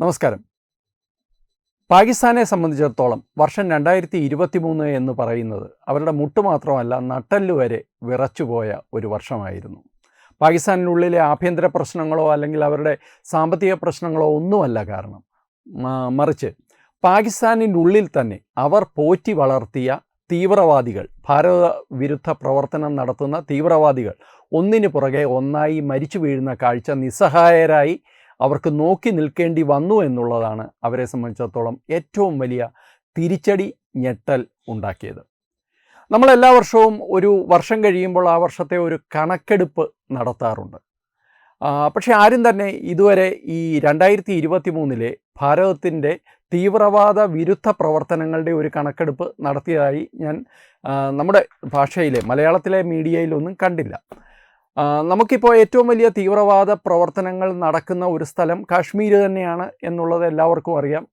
നമസ്കാരം. പാകിസ്ഥാനെ സംബന്ധിച്ചിടത്തോളം വർഷം രണ്ടായിരത്തി ഇരുപത്തി മൂന്ന് എന്ന് പറയുന്നത് അവരുടെ മുട്ട് മാത്രമല്ല നട്ടൽ വരെ വിറച്ചുപോയ ഒരു വർഷമായിരുന്നു. പാകിസ്ഥാനിനുള്ളിലെ ആഭ്യന്തര പ്രശ്നങ്ങളോ അല്ലെങ്കിൽ അവരുടെ സാമ്പത്തിക പ്രശ്നങ്ങളോ ഒന്നുമല്ല കാരണം. മറിച്ച് പാകിസ്ഥാനിനുള്ളിൽ തന്നെ അവർ പോറ്റി വളർത്തിയ തീവ്രവാദികൾ ഭാരത വിരുദ്ധ പ്രവർത്തനം നടത്തുന്ന തീവ്രവാദികൾ ഒന്നിനു പുറകെ ഒന്നായി മരിച്ചു വീഴുന്ന കാഴ്ച നിസ്സഹായരായി അവർക്ക് നോക്കി നിൽക്കേണ്ടി വന്നു എന്നുള്ളതാണ് അവരെ സംബന്ധിച്ചിടത്തോളം ഏറ്റവും വലിയ തിരിച്ചടി ഞെട്ടൽ ഉണ്ടാക്കിയത്. നമ്മൾ എല്ലാ വർഷവും ഒരു വർഷം കഴിയുമ്പോൾ ആ വർഷത്തെ ഒരു കണക്കെടുപ്പ് നടത്താറുണ്ട്. പക്ഷേ ആരും തന്നെ ഇതുവരെ ഈ രണ്ടായിരത്തി ഇരുപത്തി മൂന്നിലെ ഭാരതത്തിന്റെ തീവ്രവാദ വിരുദ്ധ പ്രവർത്തനങ്ങളുടെ ഒരു കണക്കെടുപ്പ് നടത്തിയതായി ഞാൻ നമ്മുടെ ഭാഷയിലെ മലയാളത്തിലെ മീഡിയയിലൊന്നും കണ്ടില്ല. നമുക്കിപ്പോൾ ഏറ്റവും വലിയ തീവ്രവാദ പ്രവർത്തനങ്ങൾ നടക്കുന്ന ഒരു സ്ഥലം കാശ്മീർ തന്നെയാണ് എന്നുള്ളത് എല്ലാവർക്കും അറിയാം.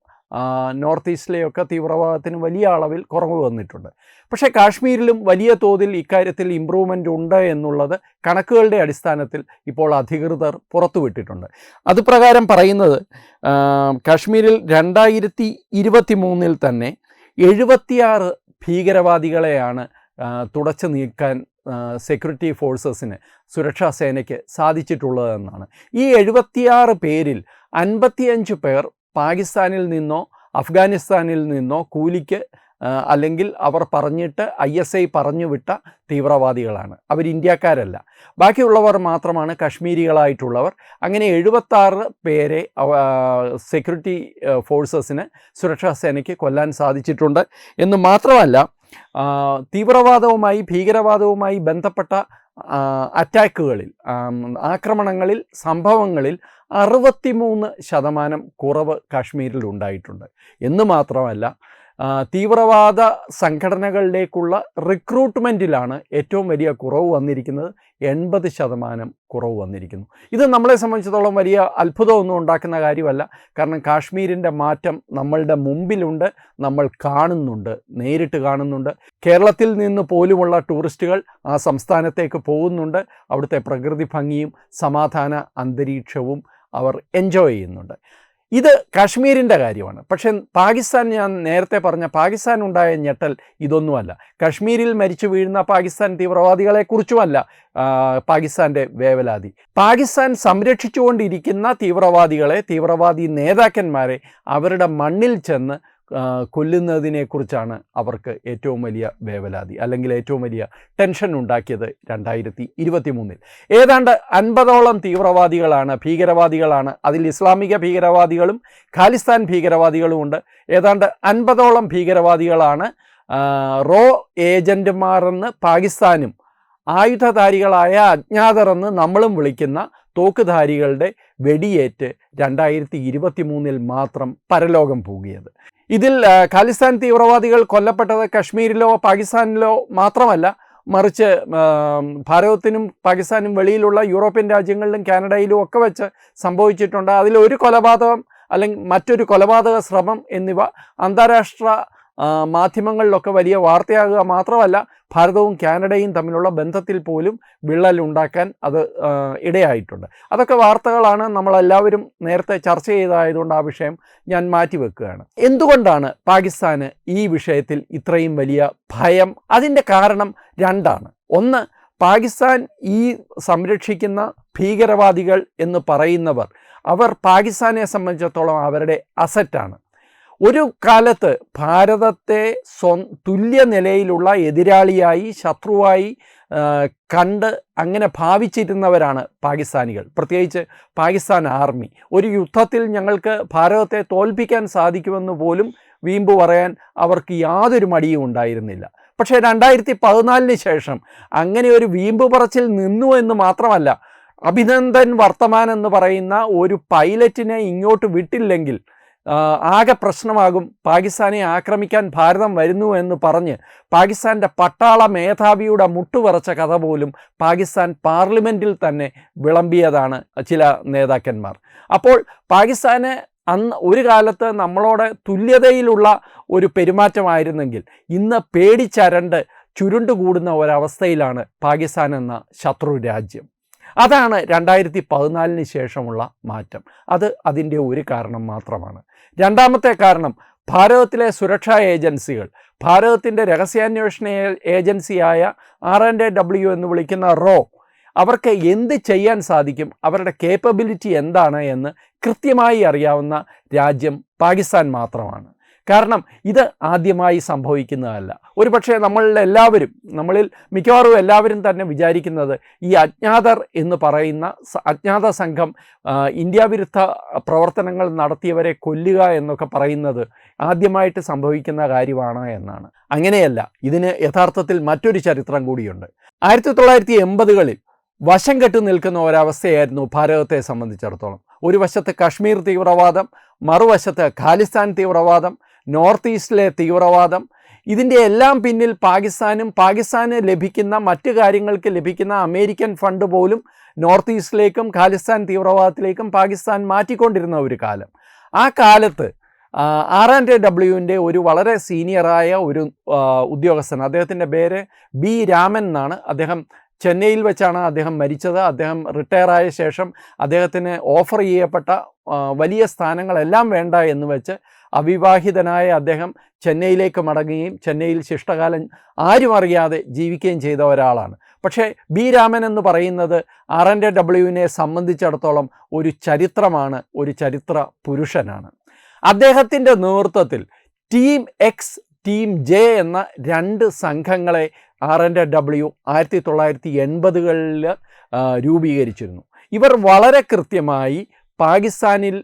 നോർത്ത് ഈസ്റ്റിലെയൊക്കെ തീവ്രവാദത്തിന് വലിയ അളവിൽ കുറവ് വന്നിട്ടുണ്ട്. പക്ഷേ കാശ്മീരിലും വലിയ തോതിൽ ഇക്കാര്യത്തിൽ ഇമ്പ്രൂവ്മെന്റ് ഉണ്ട് എന്നുള്ളത് കണക്കുകളുടെ അടിസ്ഥാനത്തിൽ ഇപ്പോൾ അധികൃതർ പുറത്തുവിട്ടിട്ടുണ്ട്. അതുപ്രകാരം പറയുന്നത് കാശ്മീരിൽ രണ്ടായിരത്തി ഇരുപത്തി മൂന്നിൽ തന്നെ എഴുപത്തിയാറ് ഭീകരവാദികളെയാണ് തുടച്ചു നീക്കാൻ സെക്യൂരിറ്റി ഫോഴ്സസിന് സുരക്ഷാ സേനയ്ക്ക് സാധിച്ചിട്ടുള്ളതെന്നാണ്. ഈ എഴുപത്തിയാറ് പേരിൽ അൻപത്തിയഞ്ച് പേർ പാകിസ്ഥാനിൽ നിന്നോ അഫ്ഗാനിസ്ഥാനിൽ നിന്നോ കൂലിക്ക് അല്ലെങ്കിൽ അവർ പറഞ്ഞിട്ട് ഐ എസ് ഐ പറഞ്ഞു വിട്ട തീവ്രവാദികളാണ്. അവർ ഇന്ത്യക്കാരല്ല. ബാക്കിയുള്ളവർ മാത്രമാണ് കശ്മീരികളായിട്ടുള്ളവർ. അങ്ങനെ എഴുപത്താറ് പേരെ സെക്യൂരിറ്റി ഫോഴ്സസിന് സുരക്ഷാ സേനയ്ക്ക് കൊല്ലാൻ സാധിച്ചിട്ടുണ്ട്. എന്ന് മാത്രമല്ല തീവ്രവാദവുമായി ഭീകരവാദവുമായി ബന്ധപ്പെട്ട അറ്റാക്കുകളിൽ ആക്രമണങ്ങളിൽ സംഭവങ്ങളിൽ അറുപത്തിമൂന്ന് ശതമാനം കുറവ് കാശ്മീരിൽ ഉണ്ടായിട്ടുണ്ട് എന്ന് മാത്രമല്ല തീവ്രവാദ സംഘടനകളിലേക്കുള്ള റിക്രൂട്ട്മെന്റിലാണ് ഏറ്റവും വലിയ കുറവ് വന്നിരിക്കുന്നത്. എൺപത് ശതമാനം കുറവ് വന്നിരിക്കുന്നു. ഇത് നമ്മളെ സംബന്ധിച്ചിടത്തോളം വലിയ അത്ഭുതമൊന്നും ഉണ്ടാക്കുന്ന കാര്യമല്ല. കാരണം കാശ്മീരിന്റെ മാറ്റം നമ്മളുടെ മുമ്പിലുണ്ട് നമ്മൾ കാണുന്നുണ്ട് നേരിട്ട് കാണുന്നുണ്ട്. കേരളത്തിൽ നിന്ന് പോലുമുള്ള ടൂറിസ്റ്റുകൾ ആ സംസ്ഥാനത്തേക്ക് പോകുന്നുണ്ട്. അവിടുത്തെ പ്രകൃതി ഭംഗിയും സമാധാന അന്തരീക്ഷവും അവർ എൻജോയ് ചെയ്യുന്നുണ്ട്. ഇത് കാശ്മീരിന്റെ കാര്യമാണ്. പക്ഷേ പാകിസ്ഥാൻ ഞാൻ നേരത്തെ പറഞ്ഞ പാകിസ്ഥാൻ ഉണ്ടായ ഞെട്ടൽ ഇതൊന്നുമല്ല. കാശ്മീരിൽ മരിച്ചു വീഴുന്ന പാകിസ്ഥാൻ തീവ്രവാദികളെക്കുറിച്ചുമല്ല പാകിസ്ഥാന്റെ വേവലാതി. പാകിസ്ഥാൻ സംരക്ഷിച്ചുകൊണ്ടിരിക്കുന്ന തീവ്രവാദികളെ തീവ്രവാദി നേതാക്കന്മാരെ അവരുടെ മണ്ണിൽ ചെന്ന് കൊല്ലുന്നതിനെക്കുറിച്ചാണ് അവർക്ക് ഏറ്റവും വലിയ വേവലാതി അല്ലെങ്കിൽ ഏറ്റവും വലിയ ടെൻഷൻ ഉണ്ടാക്കിയത് രണ്ടായിരത്തി ഇരുപത്തി മൂന്നിൽ ഏതാണ്ട് അൻപതോളം തീവ്രവാദികളാണ് ഭീകരവാദികളാണ്. അതിൽ ഇസ്ലാമിക ഭീകരവാദികളും ഖാലിസ്ഥാൻ ഭീകരവാദികളും ഉണ്ട്. ഏതാണ്ട് അൻപതോളം ഭീകരവാദികളാണ് റോ ഏജന്റുമാരെന്ന് പാകിസ്ഥാനും ആയുധധാരികളായ അജ്ഞാതർ എന്ന് നമ്മളും വിളിക്കുന്ന തോക്കുധാരികളുടെ വെടിയേറ്റ് രണ്ടായിരത്തി ഇരുപത്തി മൂന്നിൽ മാത്രം പരലോകം പൂകിയത് ഇതിൽ ഖാലിസ്ഥാൻ തീവ്രവാദികൾ കൊല്ലപ്പെട്ടത് കശ്മീരിലോ പാകിസ്ഥാനിലോ മാത്രമല്ല മറിച്ച് ഭാരതത്തിനും പാകിസ്ഥാനും വെളിയിലുള്ള യൂറോപ്യൻ രാജ്യങ്ങളിലും കാനഡയിലും ഒക്കെ വെച്ച് സംഭവിച്ചിട്ടുണ്ട്. അതിൽ ഒരു കൊലപാതകം അല്ലെങ്കിൽ മറ്റൊരു കൊലപാതക ശ്രമം എന്നിവ അന്താരാഷ്ട്ര മാധ്യമങ്ങളിലൊക്കെ വലിയ വാർത്തയാകുക മാത്രമല്ല ഭാരതവും കാനഡയും തമ്മിലുള്ള ബന്ധത്തിൽ പോലും വിള്ളൽ ഉണ്ടാക്കാൻ അത് ഇടയായിട്ടുണ്ട്. അതൊക്കെ വാർത്തകളാണ് നമ്മളെല്ലാവരും നേരത്തെ ചർച്ച ചെയ്തതായതുകൊണ്ട് ആ വിഷയം ഞാൻ മാറ്റിവെക്കുകയാണ്. എന്തുകൊണ്ടാണ് പാകിസ്ഥാന് ഈ വിഷയത്തിൽ ഇത്രയും വലിയ ഭയം? അതിന്റെ കാരണം രണ്ടാണ്. ഒന്ന് പാകിസ്ഥാൻ ഈ സംരക്ഷിക്കുന്ന ഭീകരവാദികൾ എന്ന് പറയുന്നവർ അവർ പാകിസ്ഥാനെ സംബന്ധിച്ചിടത്തോളം അവരുടെ അസറ്റാണ്. ഒരു കാലത്ത് ഭാരതത്തെ സ്വ തുല്യ നിലയിലുള്ള എതിരാളിയായി ശത്രുവായി കണ്ട് അങ്ങനെ ഭാവിച്ചിരുന്നവരാണ് പാകിസ്ഥാനികൾ. പ്രത്യേകിച്ച് പാകിസ്ഥാൻ ആർമി. ഒരു യുദ്ധത്തിൽ ഞങ്ങൾക്ക് ഭാരതത്തെ തോൽപ്പിക്കാൻ സാധിക്കുമെന്ന് പോലും വീമ്പ് പറയാൻ അവർക്ക് യാതൊരു മടിയും ഉണ്ടായിരുന്നില്ല. പക്ഷേ രണ്ടായിരത്തി പതിനാലിന് ശേഷം അങ്ങനെ ഒരു വീമ്പ് പറച്ചിൽ നിന്നു എന്ന് മാത്രമല്ല അഭിനന്ദൻ വർത്തമാൻ എന്ന് പറയുന്ന ഒരു പൈലറ്റിനെ ഇങ്ങോട്ട് വിട്ടില്ലെങ്കിൽ ആകെ പ്രശ്നമാകും. പാകിസ്ഥാനെ ആക്രമിക്കാൻ ഭാരതം വരുന്നു എന്ന് പറഞ്ഞ് പാകിസ്ഥാന്റെ പട്ടാള മേധാവിയുടെ മുട്ടുപറച്ച കഥ പോലും പാകിസ്ഥാൻ പാർലമെന്റിൽ തന്നെ വിളമ്പിയതാണ് ചില നേതാക്കന്മാർ. അപ്പോൾ പാകിസ്ഥാന് അന്ന് ഒരു കാലത്ത് നമ്മളോട് തുല്യതയിലുള്ള ഒരു പെരുമാറ്റമായിരുന്നെങ്കിൽ ഇന്ന് പേടിച്ചരണ്ട് ചുരുണ്ടുകൂടുന്ന ഒരവസ്ഥയിലാണ് പാകിസ്ഥാൻ എന്ന ശത്രു രാജ്യം. അതാണ് രണ്ടായിരത്തി പതിനാലിന് ശേഷമുള്ള മാറ്റം. അത് അതിന്റെ ഒരു കാരണം മാത്രമാണ്. രണ്ടാമത്തെ കാരണം ഭാരതത്തിലെ സുരക്ഷാ ഏജൻസികൾ ഭാരതത്തിന്റെ രഹസ്യാന്വേഷണ ഏജൻസിയായ ആർ ആൻഡ് എ ഡബ്ല്യു എന്ന് വിളിക്കുന്ന റോ അവർക്ക് എന്ത് ചെയ്യാൻ സാധിക്കും അവരുടെ കേപ്പബിലിറ്റി എന്താണ് എന്ന് കൃത്യമായി അറിയാവുന്ന രാജ്യം പാകിസ്ഥാൻ മാത്രമാണ്. കാരണം ഇത് ആദ്യമായി സംഭവിക്കുന്നതല്ല. ഒരുപക്ഷെ നമ്മളിൽ എല്ലാവരും നമ്മളിൽ മിക്കവാറും എല്ലാവരും തന്നെ വിചാരിക്കുന്നത് ഈ അജ്ഞാതർ എന്ന് പറയുന്ന അജ്ഞാത സംഘം ഇന്ത്യ വിരുദ്ധ പ്രവർത്തനങ്ങൾ നടത്തിയവരെ കൊല്ലുക എന്നൊക്കെ പറയുന്നത് ആദ്യമായിട്ട് സംഭവിക്കുന്ന കാര്യമാണ് എന്നാണ്. അങ്ങനെയല്ല ഇതിന് യഥാർത്ഥത്തിൽ മറ്റൊരു ചരിത്രം കൂടിയുണ്ട്. ആയിരത്തി തൊള്ളായിരത്തി എൺപതുകളിൽ വശം കെട്ടു നിൽക്കുന്ന ഒരവസ്ഥയായിരുന്നു ഭാരതത്തെ സംബന്ധിച്ചിടത്തോളം. ഒരു വശത്ത് കശ്മീർ തീവ്രവാദം മറുവശത്ത് ഖാലിസ്ഥാൻ തീവ്രവാദം നോർത്ത് ഈസ്റ്റിലെ തീവ്രവാദം. ഇതിന്റെ എല്ലാം പിന്നിൽ പാകിസ്ഥാനും പാകിസ്ഥാന് ലഭിക്കുന്ന മറ്റു കാര്യങ്ങൾക്ക് ലഭിക്കുന്ന അമേരിക്കൻ ഫണ്ട് പോലും നോർത്ത് ഈസ്റ്റിലേക്കും ഖാലിസ്ഥാൻ തീവ്രവാദത്തിലേക്കും പാകിസ്ഥാൻ മാറ്റിക്കൊണ്ടിരുന്ന ഒരു കാലം. ആ കാലത്ത് ആർ ആൻഡ് ഡബ്ല്യുവിന്റെ ഒരു വളരെ സീനിയറായ ഒരു ഉദ്യോഗസ്ഥൻ അദ്ദേഹത്തിന്റെ പേര് ബി രാമൻ എന്നാണ്. അദ്ദേഹം ചെന്നൈയിൽ വെച്ചാണ് അദ്ദേഹം മരിച്ചത്. അദ്ദേഹം റിട്ടയർ ആയ ശേഷം അദ്ദേഹത്തിന് ഓഫർ ചെയ്യപ്പെട്ട വലിയ സ്ഥാനങ്ങളെല്ലാം വേണ്ട എന്ന് വെച്ച് അവിവാഹിതനായ അദ്ദേഹം ചെന്നൈയിലേക്ക് മടങ്ങുകയും ചെന്നൈയിൽ ശിഷ്ടകാലം ആരും അറിയാതെ ജീവിക്കുകയും ചെയ്ത ഒരാളാണ്. പക്ഷേ ബി രാമൻ എന്ന് പറയുന്നത് ആർ എൻ എ ഡബ്ല്യുവിനെ സംബന്ധിച്ചിടത്തോളം ഒരു ചരിത്രമാണ് ഒരു ചരിത്ര പുരുഷനാണ്. അദ്ദേഹത്തിന്റെ നേതൃത്വത്തിൽ ടീം എക്സ് ടീം ജെ എന്ന രണ്ട് സംഘങ്ങളെ ആർ എൻ എ ഡബ്ല്യു ആയിരത്തി തൊള്ളായിരത്തി എൺപതുകളിൽ രൂപീകരിച്ചിരുന്നു. ഇവർ വളരെ കൃത്യമായി പാകിസ്ഥാനിൽ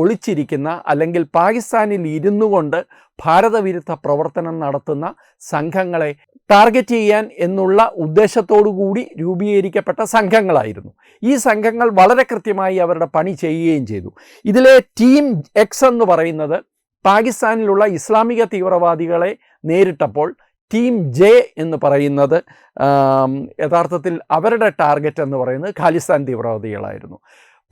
ഒളിച്ചിരിക്കുന്ന അല്ലെങ്കിൽ പാകിസ്ഥാനിൽ ഇരുന്നു കൊണ്ട് ഭാരതവിരുദ്ധ പ്രവർത്തനം നടത്തുന്ന സംഘങ്ങളെ ടാർഗറ്റ് ചെയ്യാൻ എന്നുള്ള ഉദ്ദേശത്തോടു കൂടി രൂപീകരിക്കപ്പെട്ട സംഘങ്ങളായിരുന്നു. ഈ സംഘങ്ങൾ വളരെ കൃത്യമായി അവരുടെ പണി ചെയ്യുകയും ചെയ്തു. ഇതിലെ ടീം എക്സ് എന്ന് പറയുന്നത് പാകിസ്ഥാനിലുള്ള ഇസ്ലാമിക തീവ്രവാദികളെ നേരിട്ടപ്പോൾ ടീം ജെ എന്ന് പറയുന്നത് യഥാർത്ഥത്തിൽ അവരുടെ ടാർഗറ്റ് എന്ന് പറയുന്നത് ഖാലിസ്ഥാൻ തീവ്രവാദികളായിരുന്നു.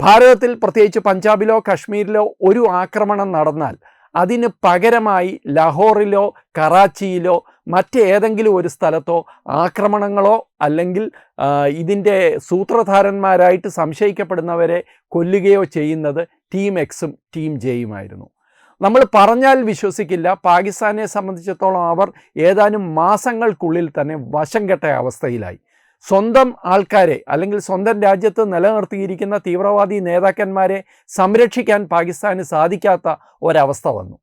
ഭാരതത്തിൽ പ്രത്യേകിച്ച് പഞ്ചാബിലോ കശ്മീരിലോ ഒരു ആക്രമണം നടന്നാൽ അതിന് പകരമായി ലാഹോറിലോ കറാച്ചിയിലോ മറ്റേതെങ്കിലും ഒരു സ്ഥലത്തോ ആക്രമണങ്ങളോ അല്ലെങ്കിൽ ഇതിന്റെ സൂത്രധാരന്മാരായിട്ട് സംശയിക്കപ്പെടുന്നവരെ കൊല്ലുകയോ ചെയ്യുന്നത് ടീം എക്സും ടീം ജെയുമായിരുന്നു. നമ്മൾ പറഞ്ഞാൽ വിശ്വസിക്കില്ല. പാകിസ്ഥാനെ സംബന്ധിച്ചിടത്തോളം അവർ ഏതാനും മാസങ്ങൾക്കുള്ളിൽ തന്നെ വശം കെട്ട അവസ്ഥയിലായി. സ്വന്തം ആൾക്കാരെ അല്ലെങ്കിൽ സ്വന്തം രാജ്യത്ത് നിലനിർത്തിയിരിക്കുന്ന തീവ്രവാദി നേതാക്കന്മാരെ സംരക്ഷിക്കാൻ പാകിസ്ഥാന് സാധിക്കാത്ത ഒരവസ്ഥ വന്നു.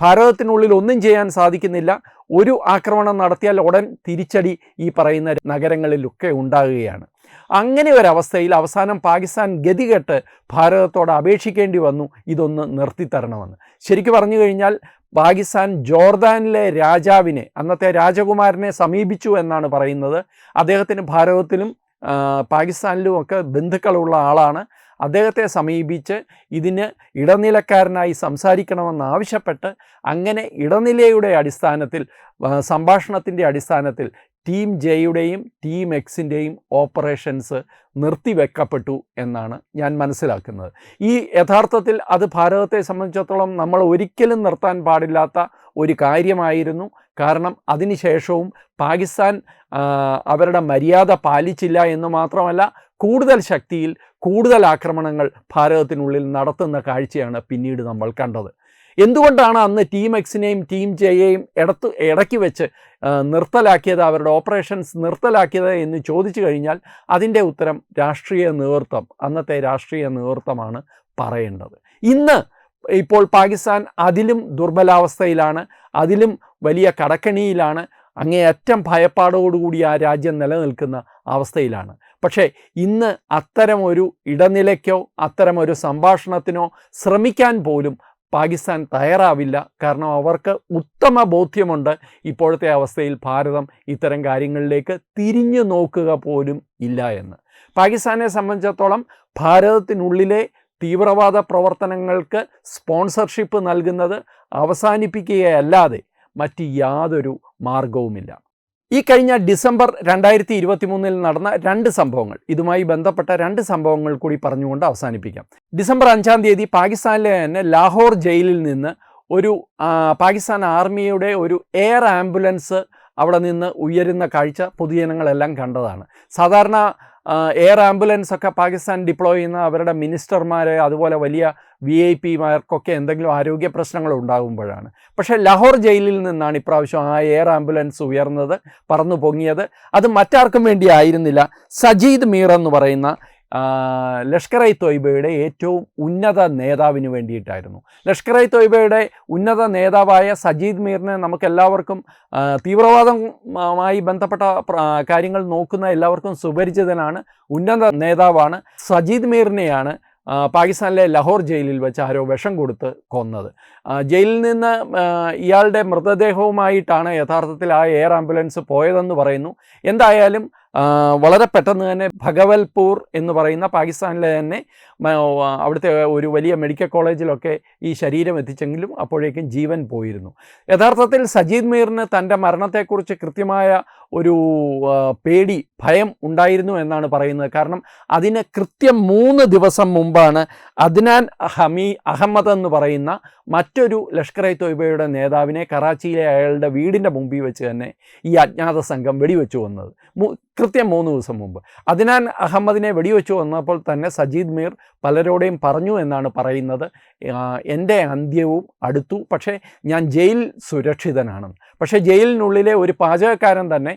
ഭാരതത്തിനുള്ളിൽ ഒന്നും ചെയ്യാൻ സാധിക്കുന്നില്ല. ഒരു ആക്രമണം നടത്തിയാൽ ഉടൻ തിരിച്ചടി ഈ പറയുന്ന നഗരങ്ങളിലൊക്കെ ഉണ്ടാകുകയാണ്. അങ്ങനെ ഒരവസ്ഥയിൽ അവസാനം പാകിസ്ഥാൻ ഗതികെട്ട് ഭാരതത്തോട് അപേക്ഷിക്കേണ്ടി വന്നു. ഇതൊന്ന് നിർത്തിത്തരണമെന്ന്. ശരിക്കു പറഞ്ഞു കഴിഞ്ഞാൽ പാകിസ്ഥാൻ ജോർദാനിലെ രാജാവിനെ അന്നത്തെ രാജകുമാരനെ സമീപിച്ചു എന്നാണ് പറയുന്നത്. അദ്ദേഹത്തിന് ഭാരതത്തിലും പാകിസ്ഥാനിലും ഒക്കെ ബന്ധുക്കളുള്ള ആളാണ്. അദ്ദേഹത്തെ സമീപിച്ച് ഇതിന് ഇടനിലക്കാരനായി സംസാരിക്കണമെന്ന് ആവശ്യപ്പെട്ട് അങ്ങനെ ഇടനിലയുടെ അടിസ്ഥാനത്തിൽ സംഭാഷണത്തിന്റെ അടിസ്ഥാനത്തിൽ ടീം ജെയുടെയും ടീം എക്സിന്റെയും ഓപ്പറേഷൻസ് നിർത്തിവെക്കപ്പെട്ടു എന്നാണ് ഞാൻ മനസ്സിലാക്കുന്നത്. ഈ യഥാർത്ഥത്തിൽ അത് ഭാരതത്തെ സംബന്ധിച്ചിടത്തോളം നമ്മൾ ഒരിക്കലും നിർത്താൻ പാടില്ലാത്ത ഒരു കാര്യമായിരുന്നു. കാരണം അതിനുശേഷവും പാകിസ്ഥാൻ അവരുടെ മര്യാദ പാലിച്ചില്ല എന്ന് മാത്രമല്ല കൂടുതൽ ശക്തിയിൽ കൂടുതൽ ആക്രമണങ്ങൾ ഭാരതത്തിനുള്ളിൽ നടത്തുന്ന കാഴ്ചയാണ് പിന്നീട് നമ്മൾ കണ്ടത്. എന്തുകൊണ്ടാണ് അന്ന് ടീം എക്സിനെയും ടീം ജെയെയും ഇടത്ത് ഇടയ്ക്ക് വെച്ച് നിർത്തലാക്കിയത് അവരുടെ ഓപ്പറേഷൻസ് നിർത്തലാക്കിയത് എന്ന് ചോദിച്ചു കഴിഞ്ഞാൽ അതിന്റെ ഉത്തരം രാഷ്ട്രീയ നേതൃത്വം അന്നത്തെ രാഷ്ട്രീയ നേതൃത്വമാണ് പറയേണ്ടത്. ഇന്ന് ഇപ്പോൾ പാകിസ്ഥാൻ അതിലും ദുർബലാവസ്ഥയിലാണ് അതിലും വലിയ കടക്കണിയിലാണ് അങ്ങേയറ്റം ഭയപ്പാടോടുകൂടി ആ രാജ്യം നിലനിൽക്കുന്ന അവസ്ഥയിലാണ്. പക്ഷേ ഇന്ന് അത്തരമൊരു ഇടനിലയ്ക്കോ അത്തരമൊരു സംഭാഷണത്തിനോ ശ്രമിക്കാൻ പോലും പാകിസ്ഥാൻ തയ്യാറാവില്ല. കാരണം അവർക്ക് ഉത്തമ ബോധ്യമുണ്ട് ഇപ്പോഴത്തെ അവസ്ഥയിൽ ഭാരതം ഇത്തരം കാര്യങ്ങളിലേക്ക് തിരിഞ്ഞു നോക്കുക പോലും ഇല്ല എന്ന്. പാകിസ്ഥാനെ സംബന്ധിച്ചിടത്തോളം ഭാരതത്തിനുള്ളിലെ തീവ്രവാദ പ്രവർത്തനങ്ങൾക്ക് സ്പോൺസർഷിപ്പ് നൽകുന്നത് അവസാനിപ്പിക്കുകയല്ലാതെ മറ്റ് യാതൊരു മാർഗവുമില്ല. ഈ കഴിഞ്ഞ ഡിസംബർ രണ്ടായിരത്തി ഇരുപത്തി മൂന്നിൽ നടന്ന രണ്ട് സംഭവങ്ങൾ. ഇതുമായി ബന്ധപ്പെട്ട രണ്ട് സംഭവങ്ങൾ കൂടി പറഞ്ഞുകൊണ്ട് അവസാനിപ്പിക്കാം. ഡിസംബർ അഞ്ചാം തീയതി പാകിസ്ഥാനിലെ തന്നെ ലാഹോർ ജയിലിൽ നിന്ന് ഒരു പാകിസ്ഥാൻ ആർമിയുടെ ഒരു എയർ ആംബുലൻസ് അവിടെ നിന്ന് ഉയരുന്ന കാഴ്ച പൊതുജനങ്ങളെല്ലാം കണ്ടതാണ്. സാധാരണ എയർ ആംബുലൻസ് ഒക്കെ പാകിസ്ഥാൻ ഡിപ്ലോയ് ചെയ്യുന്ന അവരുടെ മിനിസ്റ്റർമാരെ അതുപോലെ വലിയ വി ഐ പിമാർക്കൊക്കെ എന്തെങ്കിലും ആരോഗ്യ പ്രശ്നങ്ങൾ ഉണ്ടാകുമ്പോഴാണ്. പക്ഷേ ലാഹോർ ജയിലിൽ നിന്നാണ് ഇപ്രാവശ്യം ആ എയർ ആംബുലൻസ് ഉയർന്നത് പറന്നു പൊങ്ങിയത്. അത് മറ്റാർക്കും വേണ്ടി ആയിരുന്നില്ല. സജീദ് മീർ എന്ന് പറയുന്ന ലഷ്കർ ഇ തൊയ്ബയുടെ ഏറ്റവും ഉന്നത നേതാവിന് വേണ്ടിയിട്ടായിരുന്നു. ലഷ്കർ ഇ തൊയ്ബയുടെ ഉന്നത നേതാവായ സജീദ് മീറിനെ നമുക്കെല്ലാവർക്കും തീവ്രവാദവുമായി ബന്ധപ്പെട്ട കാര്യങ്ങൾ നോക്കുന്ന എല്ലാവർക്കും സുപരിചിതനാണ് ഉന്നത നേതാവാണ് സജീദ് മീറിനെയാണ് പാകിസ്ഥാനിലെ ലഹോർ ജയിലിൽ വെച്ച് ആരോ വിഷം കൊടുത്ത് കൊന്നത്. ജയിലിൽ നിന്ന് ഇയാളുടെ മൃതദേഹവുമായിട്ടാണ് യഥാർത്ഥത്തിൽ ആ എയർ ആംബുലൻസ് പോയതെന്ന് പറയുന്നു. എന്തായാലും വളരെ പെട്ടെന്ന് തന്നെ ഭഗവൽപൂർ എന്ന് പറയുന്ന പാകിസ്ഥാനിലെ തന്നെ അവിടുത്തെ ഒരു വലിയ മെഡിക്കൽ കോളേജിലൊക്കെ ഈ ശരീരം എത്തിച്ചെങ്കിലും അപ്പോഴേക്കും ജീവൻ പോയിരുന്നു. യഥാർത്ഥത്തിൽ സജീദ് മീറിന് തന്റെ മരണത്തെക്കുറിച്ച് കൃത്യമായ ഒരു പേടി ഭയം ഉണ്ടായിരുന്നു എന്നാണ് പറയുന്നത്. കാരണം അതിന് കൃത്യം മൂന്ന് ദിവസം മുമ്പാണ് അദ്നാൻ ഹമീ അഹമ്മദ് എന്ന് പറയുന്ന മറ്റൊരു ലഷ്കർ ഇ തൊയ്ബയുടെ നേതാവിനെ കറാച്ചിയിലെ അയാളുടെ വീടിന്റെ മുമ്പിൽ വെച്ച് തന്നെ ഈ അജ്ഞാത സംഘം വെടിവെച്ചു വന്നത്. കൃത്യം മൂന്ന് ദിവസം മുമ്പ്. അതിനാൽ അഹമ്മദിനെ വെടിവെച്ചു വന്നപ്പോൾ തന്നെ സജീദ് മീർ പലരോടെയും പറഞ്ഞു എന്നാണ് പറയുന്നത്. എന്റെ അന്ത്യവും അടുത്തു. പക്ഷേ ഞാൻ ജയിൽ സുരക്ഷിതനാണ്. പക്ഷേ ജയിലിനുള്ളിലെ ഒരു പാചകക്കാരൻ തന്നെ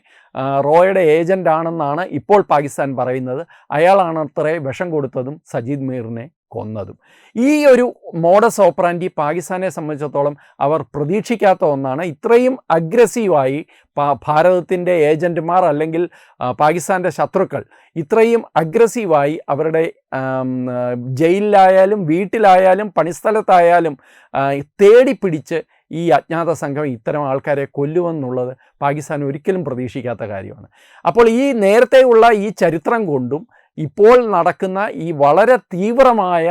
റോയുടെ ഏജന്റ് ആണെന്നാണ് ഇപ്പോൾ പാകിസ്ഥാൻ പറയുന്നത്. അയാളാണ് അത്രേ വിഷം കൊടുത്തതും സജീദ് മീറിനെ. കൊന്നതും. ഈ ഒരു മോഡസ് ഓപ്പറാൻഡി പാകിസ്ഥാനെ സംബന്ധിച്ചിടത്തോളം അവർ പ്രതീക്ഷിക്കാത്ത ഒന്നാണ്. ഇത്രയും അഗ്രസീവായി ഭാരതത്തിന്റെ ഏജന്റുമാർ അല്ലെങ്കിൽ പാകിസ്ഥാന്റെ ശത്രുക്കൾ ഇത്രയും അഗ്രസീവായി അവരുടെ ജയിലിലായാലും വീട്ടിലായാലും പണിസ്ഥലത്തായാലും തേടിപ്പിടിച്ച് ഈ അജ്ഞാത സംഘം ഇത്തരം ആൾക്കാരെ കൊല്ലുമെന്നുള്ളത് പാകിസ്ഥാൻ ഒരിക്കലും പ്രതീക്ഷിക്കാത്ത കാര്യമാണ്. അപ്പോൾ ഈ നേരത്തെയുള്ള ഈ ചരിത്രം കൊണ്ടും ഇപ്പോൾ നടക്കുന്ന ഈ വളരെ തീവ്രമായ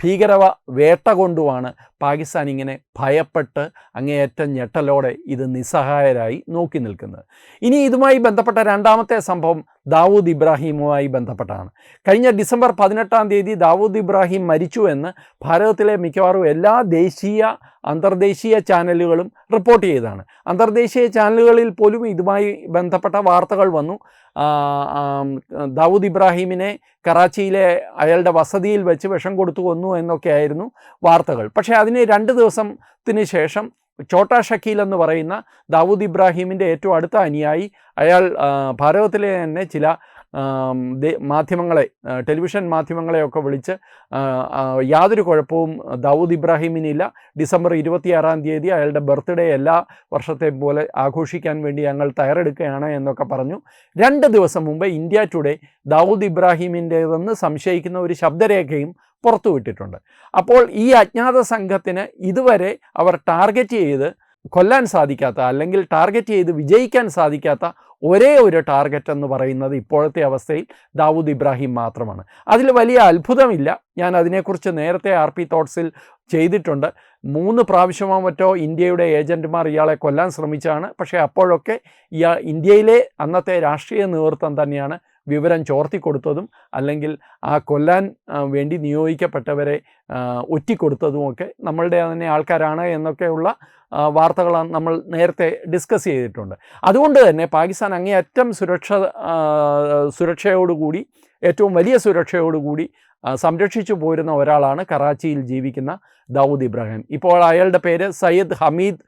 ഭീകരവ വേട്ട കൊണ്ടുമാണ് പാകിസ്ഥാൻ ഇങ്ങനെ ഭയപ്പെട്ട് അങ്ങേയറ്റം ഞെട്ടലോടെ ഇത് നിസ്സഹായരായി നോക്കി നിൽക്കുന്നത്. ഇനി ഇതുമായി ബന്ധപ്പെട്ട രണ്ടാമത്തെ സംഭവം ദാവൂദ് ഇബ്രാഹിമുമായി ബന്ധപ്പെട്ടാണ് കഴിഞ്ഞ ഡിസംബർ പതിനെട്ടാം തീയതി ദാവൂദ് ഇബ്രാഹിം മരിച്ചു എന്ന് ഭാരതത്തിലെ മിക്കവാറും എല്ലാ ദേശീയ അന്തർദേശീയ ചാനലുകളും റിപ്പോർട്ട് ചെയ്തതാണ്. അന്തർദേശീയ ചാനലുകളിൽ പോലും ഇതുമായി ബന്ധപ്പെട്ട വാർത്തകൾ വന്നു. ദാവൂദ് ഇബ്രാഹിമിനെ കറാച്ചിയിലെ അയാളുടെ വസതിയിൽ വെച്ച് വിഷം കൊടുത്തു കൊന്നു എന്നൊക്കെയായിരുന്നു വാർത്തകൾ. പക്ഷേ അതിന് രണ്ട് ദിവസത്തിന് ശേഷം ചോട്ടാ ഷക്കീൽ എന്ന് പറയുന്ന ദാവൂദ് ഇബ്രാഹിമിന്റെ ഏറ്റവും അടുത്ത അനുയായി. അയാൾ ഭാരതത്തിലെ തന്നെ ചില മാധ്യമങ്ങളെ ടെലിവിഷൻ മാധ്യമങ്ങളെയൊക്കെ വിളിച്ച് യാതൊരു കുഴപ്പവും ദാവൂദ് ഇബ്രാഹിമിനില്ല. ഡിസംബർ ഇരുപത്തിയാറാം തീയതി അയാളുടെ ബർത്ത്ഡേ എല്ലാ വർഷത്തെ പോലെ ആഘോഷിക്കാൻ വേണ്ടി ഞങ്ങൾ തയ്യാറെടുക്കുകയാണ് എന്നൊക്കെ പറഞ്ഞു. രണ്ട് ദിവസം മുമ്പ് ഇന്ത്യ ടുഡേ ദാവൂദ് ഇബ്രാഹിമിന്റേതെന്ന് സംശയിക്കുന്ന ഒരു ശബ്ദരേഖയും പുറത്തുവിട്ടിട്ടുണ്ട് അപ്പോൾ ഈ അജ്ഞാത സംഘത്തിന് ഇതുവരെ അവർ ടാർഗറ്റ് ചെയ്ത് കൊല്ലാൻ സാധിക്കാത്ത അല്ലെങ്കിൽ ടാർഗറ്റ് ചെയ്ത് വിജയിക്കാൻ സാധിക്കാത്ത ഒരേ ഒരു ടാർഗറ്റ് എന്ന് പറയുന്നത് ഇപ്പോഴത്തെ അവസ്ഥയിൽ ദാവൂദ് ഇബ്രാഹിം മാത്രമാണ്. അതിൽ വലിയ അത്ഭുതമില്ല. ഞാൻ അതിനെക്കുറിച്ച് നേരത്തെ ആർ പി തോട്ട്സിൽ ചെയ്തിട്ടുണ്ട്. മൂന്ന് പ്രാവശ്യമോ മറ്റോ ഇന്ത്യയുടെ ഏജന്റുമാർ ഇയാളെ കൊല്ലാൻ ശ്രമിച്ചാണ് പക്ഷേ അപ്പോഴൊക്കെ ഇയാൾ ഇന്ത്യയിലെ അന്നത്തെ രാഷ്ട്രീയ നേതൃത്വം തന്നെയാണ് വിവരം ചോർത്തി കൊടുത്തതും അല്ലെങ്കിൽ ആ കൊല്ലാൻ വേണ്ടി നിയോഗിക്കപ്പെട്ടവരെ ഒറ്റിക്കൊടുത്തതുമൊക്കെ നമ്മളുടെ തന്നെ ആൾക്കാരാണ് എന്നൊക്കെയുള്ള വാർത്തകൾ നമ്മൾ നേരത്തെ ഡിസ്കസ് ചെയ്തിട്ടുണ്ട്. അതുകൊണ്ട് തന്നെ പാകിസ്ഥാൻ അങ്ങേയറ്റം സുരക്ഷ സുരക്ഷയോടുകൂടി ഏറ്റവും വലിയ സുരക്ഷയോടുകൂടി സംരക്ഷിച്ചു പോരുന്ന ഒരാളാണ് കറാച്ചിയിൽ ജീവിക്കുന്ന ദൗദ് ഇബ്രാഹിം. ഇപ്പോൾ അയാളുടെ പേര് സയ്യിദ് ഹമീദ്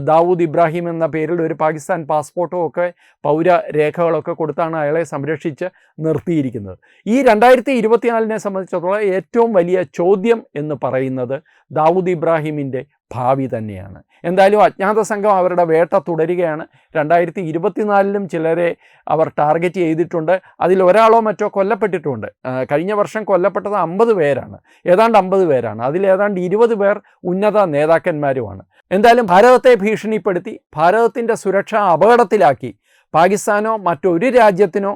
ദാവൂദ് ഇബ്രാഹിം എന്ന പേരിൽ ഒരു പാകിസ്ഥാൻ പാസ്പോർട്ടോ ഒക്കെ പൗര രേഖകളൊക്കെ കൊടുത്താണ് അയാളെ സംരക്ഷിച്ച് നിർത്തിയിരിക്കുന്നത്. ഈ രണ്ടായിരത്തി ഇരുപത്തിനാലിനെ സംബന്ധിച്ചിടത്തോളം ഏറ്റവും വലിയ ചോദ്യം എന്ന് പറയുന്നത് ദാവൂദ് ഇബ്രാഹിമിന്റെ ഭാവി തന്നെയാണ്. എന്തായാലും അജ്ഞാത സംഘം അവരുടെ വേട്ട തുടരുകയാണ്. രണ്ടായിരത്തി ഇരുപത്തിനാലിലും ചിലരെ അവർ ടാർഗറ്റ് ചെയ്തിട്ടുണ്ട്. അതിൽ ഒരാളോ മറ്റോ കൊല്ലപ്പെട്ടിട്ടുണ്ട്. കഴിഞ്ഞ വർഷം കൊല്ലപ്പെട്ടത് അമ്പത് പേരാണ്. ഏതാണ്ട് അമ്പത് പേരാണ്. അതിൽ ഏതാണ്ട് ഇരുപത് പേർ ഉന്നത നേതാക്കന്മാരുമാണ്. എന്തായാലും ഭാരതത്തെ ഭീഷണിപ്പെടുത്തി ഭാരതത്തിന്റെ സുരക്ഷ അപകടത്തിലാക്കി. പാകിസ്ഥാനോ മറ്റൊരു രാജ്യത്തിനോ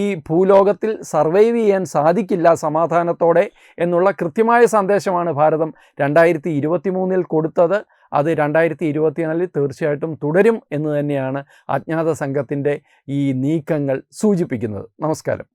ഈ ഭൂലോകത്തിൽ സർവൈവ് ചെയ്യാൻ സാധിക്കില്ല സമാധാനത്തോടെ എന്നുള്ള കൃത്യമായ സന്ദേശമാണ് ഭാരതം രണ്ടായിരത്തി ഇരുപത്തി മൂന്നിൽ കൊടുത്തത്. അത് രണ്ടായിരത്തി ഇരുപത്തിനാലിൽ തീർച്ചയായിട്ടും തുടരും എന്ന് തന്നെയാണ് അജ്ഞാത സംഘത്തിന്റെ ഈ നീക്കങ്ങൾ സൂചിപ്പിക്കുന്നത്. നമസ്കാരം.